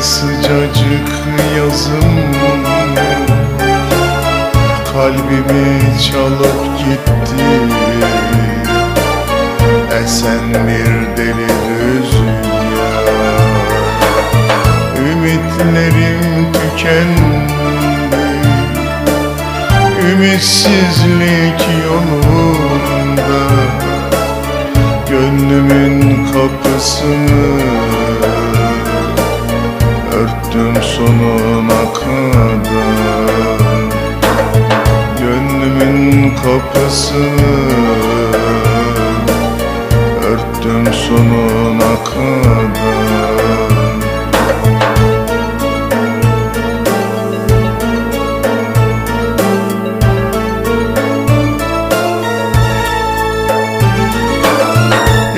Sıcacık yazım. Kalbimi çalıp gitti. Esen bir deli rüzgar. Ümitlerim tükendi. Ümitsizlik yolunda. Gönlümün kapısını Örttüm sonuna kadar Gönlümün kapısını Örttüm sonuna kadar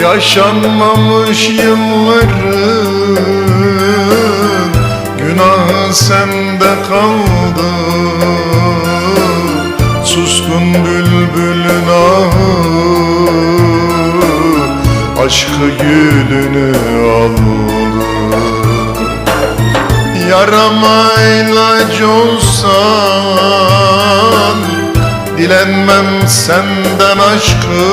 Yaşanmamış yılların Günahı sende kaldı Suskun bülbülün ahı Aşkı gülünü aldı Yarama ilaç olsan Dilenmem senden aşkı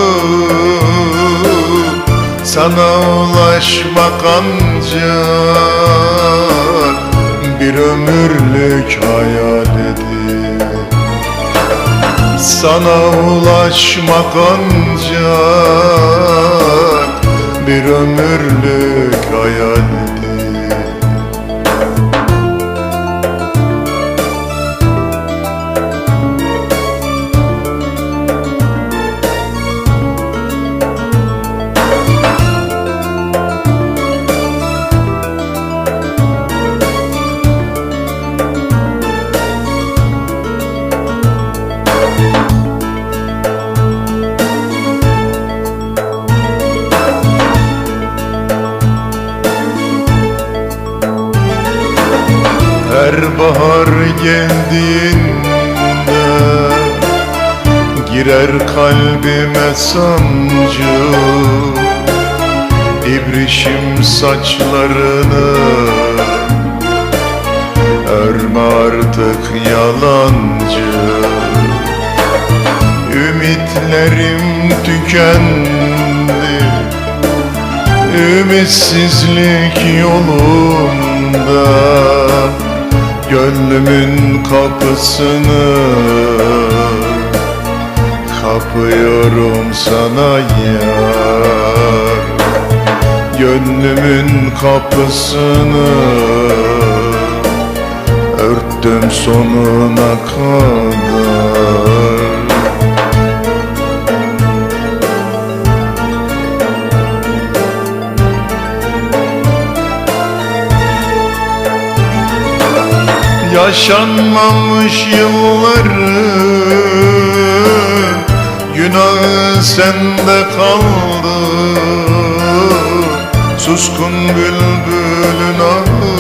Sana ulaşmak ancak Sana ulaşmak ancak Bir ömürlük Her bahar geldiğinde Girer kalbime sancı. İbrişim saçlarını Örme artık yalancı. Ümitlerim tükendi Ümitsizlik yolunda Gönlümün kapısını Kapıyorum sana yar. Gönlümün kapısını Örttüm sonuna kadar Yaşanmamış yılların Günahı sende kaldı. Suskun bülbülün ahı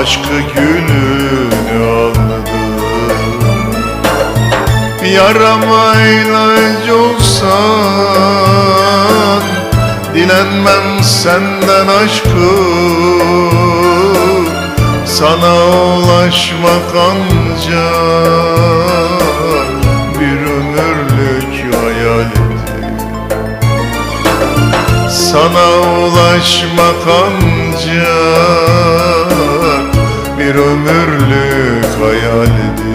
Aşkı gülünü aldı Yarama ilaç olsan Dilenmem senden aşkı sana ulaşmak ancak bir ömürlük hayaletim Sana ulaşmak ancak bir ömürlük hayaletim